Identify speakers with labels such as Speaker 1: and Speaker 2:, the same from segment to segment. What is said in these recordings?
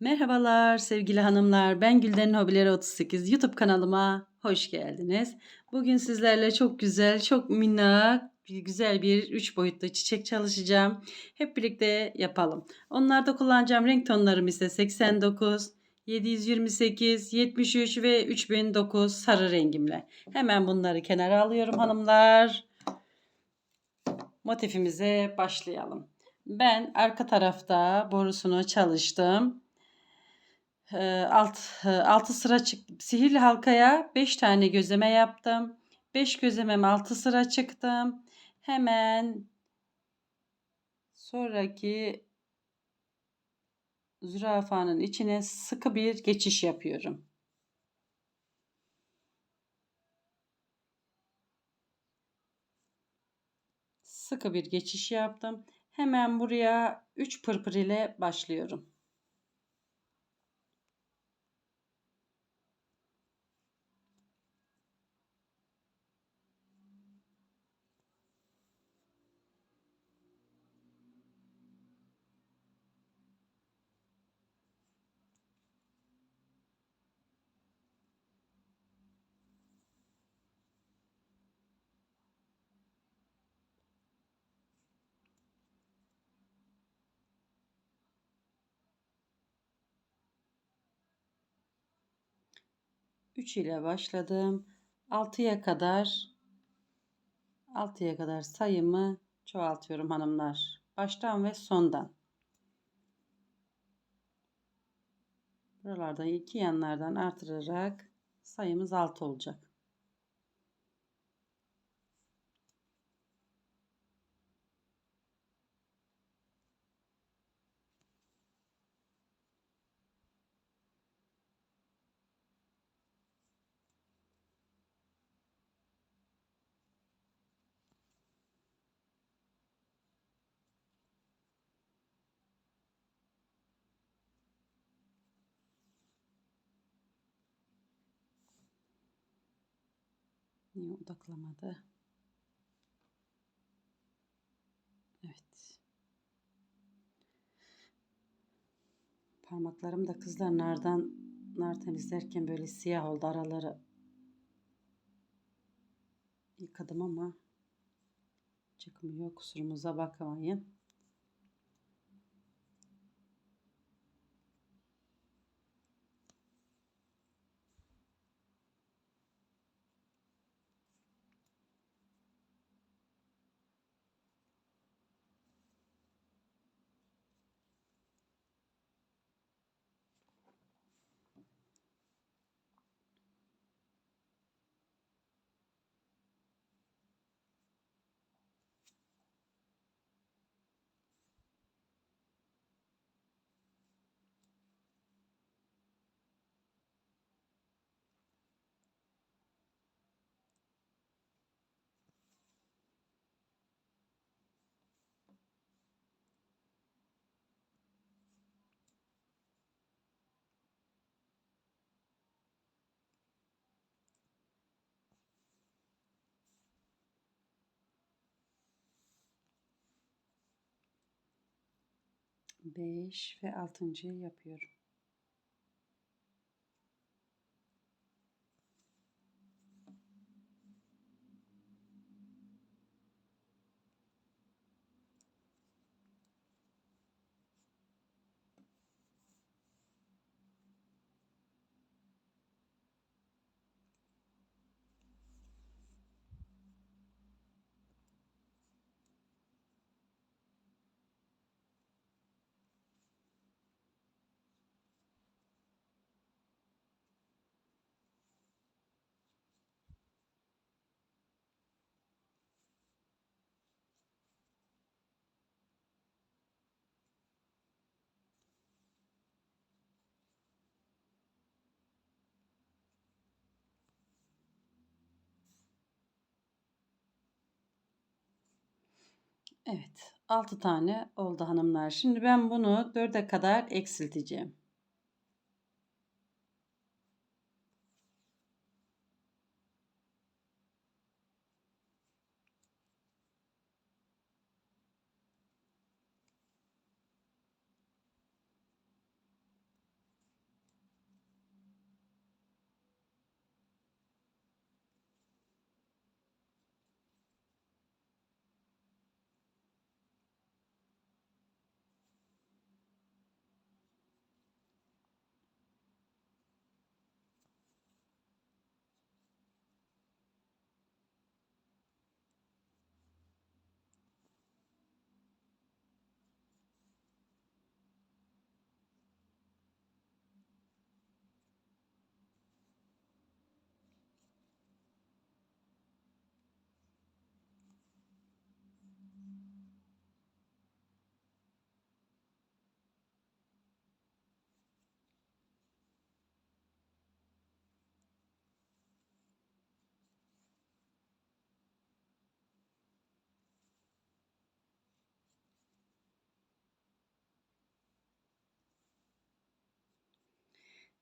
Speaker 1: Merhabalar sevgili hanımlar. Ben Gülden Hobileri 38 YouTube kanalıma hoş geldiniz. Bugün sizlerle çok güzel, çok minnak, güzel bir 3 boyutlu çiçek çalışacağım. Hep birlikte yapalım. Onlarda kullanacağım renk tonlarım ise 89, 728, 73 ve 3009 sarı rengimle. Hemen bunları kenara alıyorum hanımlar. Motifimize başlayalım. Ben arka tarafta borusunu çalıştım. Alt, e, altı sıra çık sihirli halkaya 5 tane gözleme yaptım. 5 gözlemem 6 sıra çıktım. Hemen sonraki zürafanın içine sıkı bir geçiş yapıyorum. Sıkı bir geçiş yaptım. Hemen buraya 3 pırpır ile başlıyorum. Üç ile başladım. 6'ya kadar 6'ya kadar sayımı çoğaltıyorum hanımlar. Baştan ve sondan. Buralarda iki yanlardan artırarak sayımız 6 olacak. Niye odaklamadı? Evet. Parmaklarım da kızlar nardan nar temizlerken böyle siyah oldu araları. Yıkadım ama çıkmıyor. Kusurumuza bakmayın. Beş ve altıncıyı yapıyorum. Evet, 6 tane oldu hanımlar. Şimdi ben bunu 4'e kadar eksilteceğim.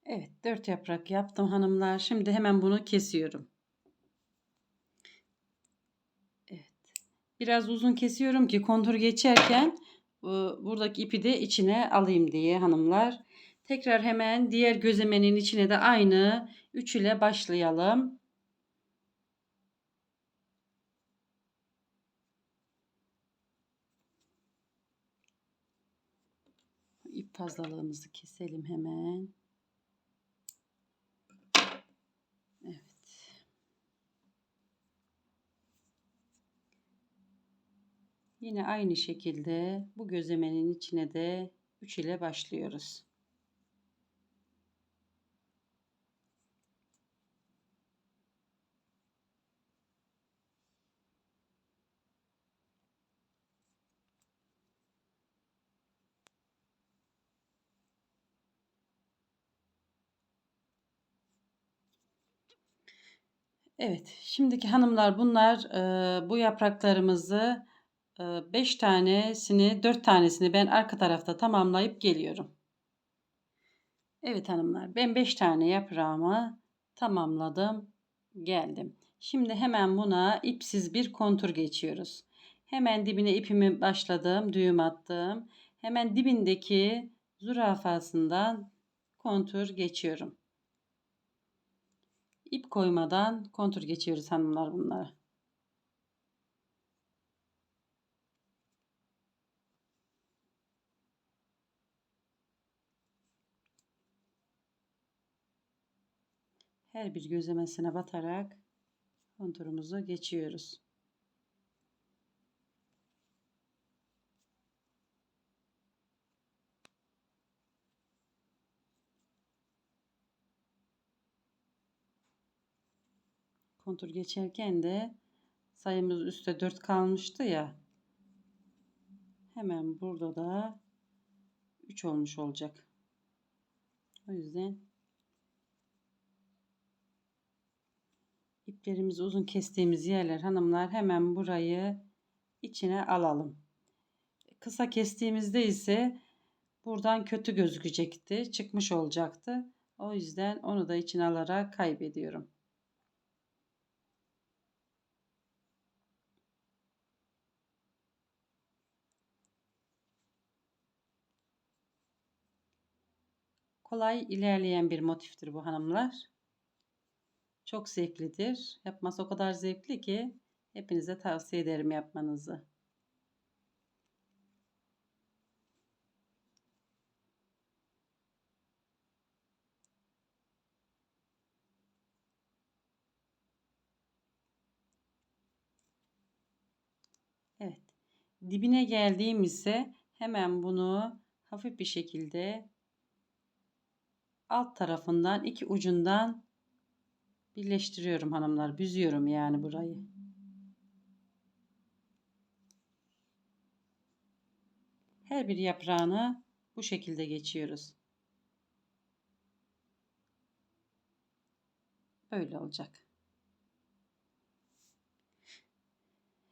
Speaker 1: Evet, dört yaprak yaptım hanımlar. Şimdi hemen bunu kesiyorum. Evet. Biraz uzun kesiyorum ki kontur geçerken bu- buradaki ipi de içine alayım diye hanımlar. Tekrar hemen diğer gözlemenin içine de aynı 3 ile başlayalım. İp fazlalığımızı keselim hemen. Evet. Yine aynı şekilde bu gözlemenin içine de 3 ile başlıyoruz. Evet, şimdiki hanımlar bunlar e, bu yapraklarımızı 5 tanesini 4 tanesini ben arka tarafta tamamlayıp geliyorum. Evet hanımlar ben 5 tane yaprağımı tamamladım geldim. Şimdi hemen buna ipsiz bir kontur geçiyoruz. Hemen dibine ipimi başladım düğüm attım. Hemen dibindeki zürafasından kontur geçiyorum. İp koymadan kontur geçiyoruz hanımlar bunları. Her bir gözlemesine batarak konturumuzu geçiyoruz. kontur geçerken de sayımız üstte 4 kalmıştı ya. Hemen burada da 3 olmuş olacak. O yüzden iplerimizi uzun kestiğimiz yerler hanımlar hemen burayı içine alalım. Kısa kestiğimizde ise buradan kötü gözükecekti. Çıkmış olacaktı. O yüzden onu da içine alarak kaybediyorum. Kolay ilerleyen bir motiftir bu hanımlar. Çok zevklidir. Yapması o kadar zevkli ki hepinize tavsiye ederim yapmanızı. Evet. Dibine geldiğim ise hemen bunu hafif bir şekilde alt tarafından iki ucundan birleştiriyorum hanımlar. Büzüyorum yani burayı. Her bir yaprağını bu şekilde geçiyoruz. Böyle olacak.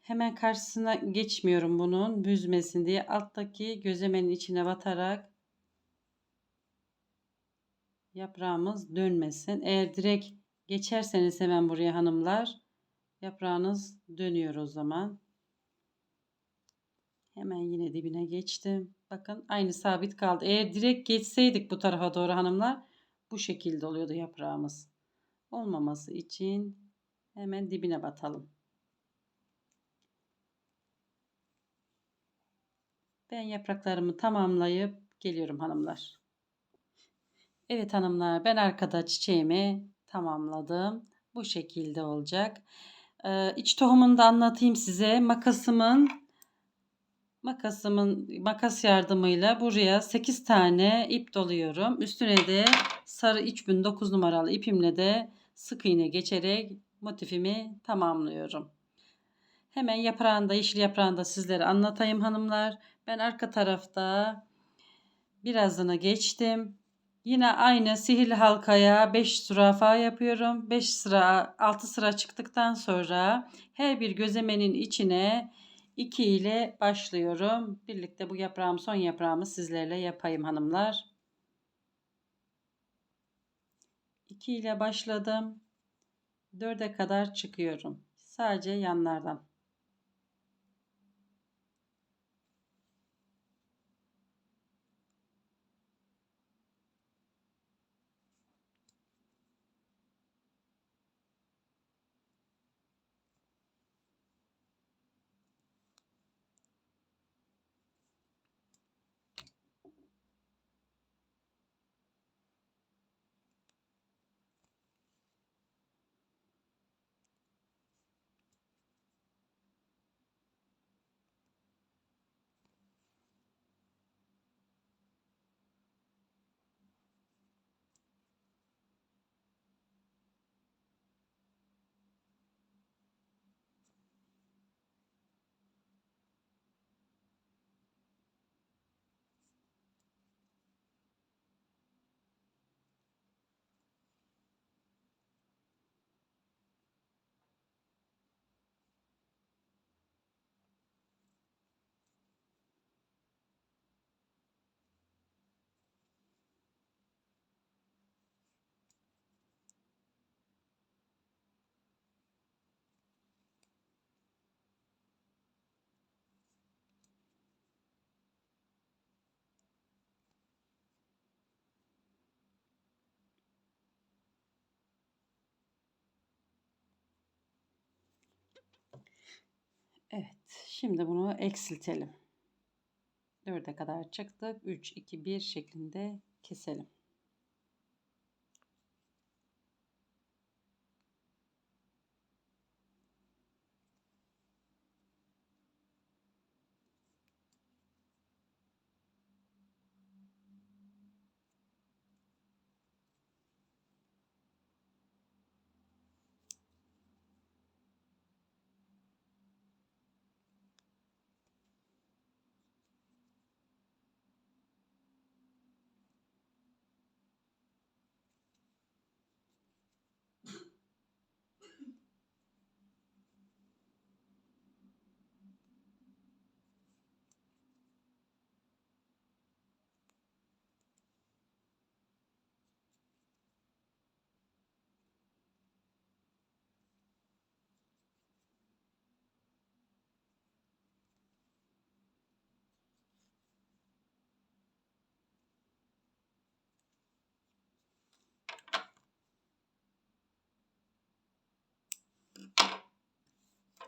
Speaker 1: Hemen karşısına geçmiyorum bunun büzmesin diye alttaki gözlemenin içine batarak yaprağımız dönmesin. Eğer direkt geçerseniz hemen buraya hanımlar yaprağınız dönüyor o zaman. Hemen yine dibine geçtim. Bakın aynı sabit kaldı. Eğer direkt geçseydik bu tarafa doğru hanımlar bu şekilde oluyordu yaprağımız. Olmaması için hemen dibine batalım. Ben yapraklarımı tamamlayıp geliyorum hanımlar. Evet hanımlar ben arkada çiçeğimi tamamladım. Bu şekilde olacak. Ee, iç tohumunu da anlatayım size. Makasımın makasımın makas yardımıyla buraya 8 tane ip doluyorum. Üstüne de sarı 3009 numaralı ipimle de sık iğne geçerek motifimi tamamlıyorum. Hemen yaprağında yeşil yaprağında sizlere anlatayım hanımlar. Ben arka tarafta birazını geçtim. Yine aynı sihirli halkaya 5 zürafa yapıyorum. 5 sıra 6 sıra çıktıktan sonra her bir gözemenin içine 2 ile başlıyorum. Birlikte bu yaprağım son yaprağımı sizlerle yapayım hanımlar. 2 ile başladım. 4'e kadar çıkıyorum. Sadece yanlardan. Evet. Şimdi bunu eksiltelim. 4'e kadar çıktık. 3, 2, 1 şeklinde keselim.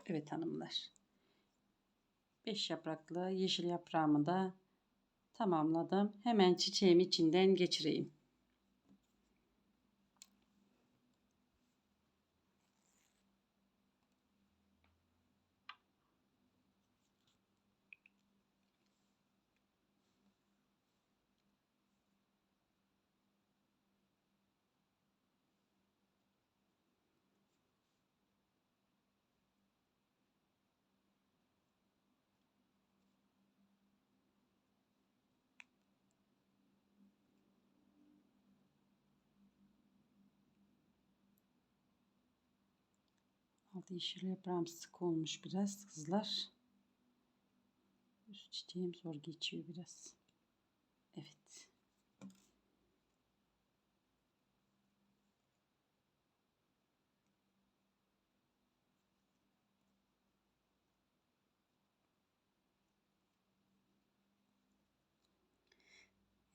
Speaker 1: Evet hanımlar. 5 yapraklı yeşil yaprağımı da tamamladım. Hemen çiçeğimi içinden geçireyim. Altı yeşil yaprağım sık olmuş biraz kızlar. Üst çiçeğim zor geçiyor biraz. Evet.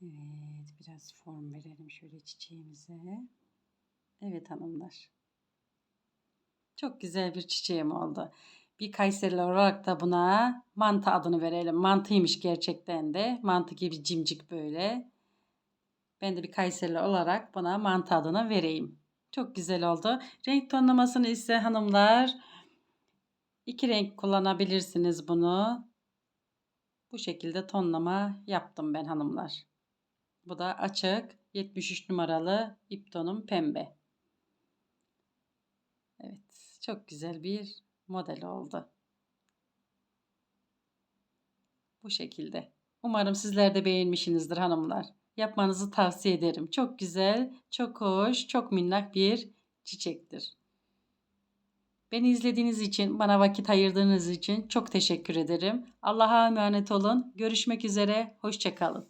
Speaker 1: Evet, biraz form verelim şöyle çiçeğimize. Evet hanımlar. Çok güzel bir çiçeğim oldu. Bir Kayserili olarak da buna mantı adını verelim. Mantıymış gerçekten de. Mantı gibi cimcik böyle. Ben de bir Kayserili olarak buna mantı adını vereyim. Çok güzel oldu. Renk tonlamasını ise hanımlar iki renk kullanabilirsiniz bunu. Bu şekilde tonlama yaptım ben hanımlar. Bu da açık 73 numaralı ip tonum pembe. Çok güzel bir model oldu. Bu şekilde. Umarım sizler de beğenmişsinizdir hanımlar. Yapmanızı tavsiye ederim. Çok güzel, çok hoş, çok minnak bir çiçektir. Beni izlediğiniz için, bana vakit ayırdığınız için çok teşekkür ederim. Allah'a emanet olun. Görüşmek üzere. Hoşçakalın.